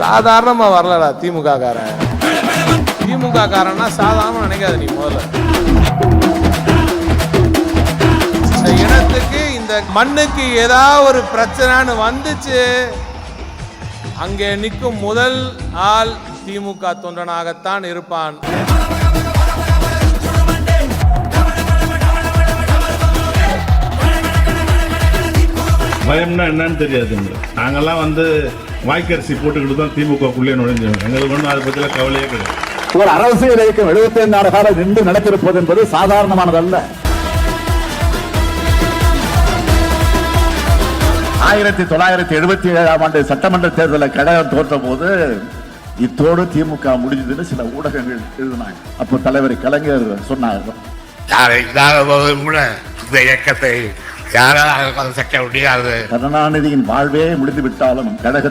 சாதாரணமாக வரலடா திமுக காரன் திமுக காரன்னா சாதாரண நினைக்காத நீ முதல்ல. இந்த இனத்துக்கு இந்த மண்ணுக்கு ஏதாவது ஒரு பிரச்சனைன்னு வந்துச்சு அங்கே நிற்கும் முதல் ஆள் திமுக தொண்டனாகத்தான் இருப்பான். பயம்னா என்னன்னு தெரியாதுங்க நாங்கெல்லாம் வந்து வாய்க்கரிசி போட்டுக்கிட்டு தான் திமுகக்குள்ளே நுழைஞ்சோம். எங்களுக்கு ஒன்றும் அதை பற்றிலாம் கவலையே கிடையாது. ஒரு அரசியல் இயக்கம் 75 ஆண்டு காலம் நின்று நடத்திருப்பது என்பது சாதாரணமானதல்ல. ஆயிரத்தி தொள்ளாயிரத்தி எழுபத்தி ஏழாம் ஆண்டு சட்டமன்ற தேர்தலில் கழகம் தோற்ற போது இத்தோடு திமுக முடிஞ்சதுன்னு சில ஊடகங்கள் எழுதினாங்க. அப்போ தலைவர் கலைஞர் சொன்னார் கூட இந்த இயக்கத்தை யாரால் கதைக்க முடியாது. கருணாநிதியின் வாழ்வே முடிந்து விட்டாலும் கழக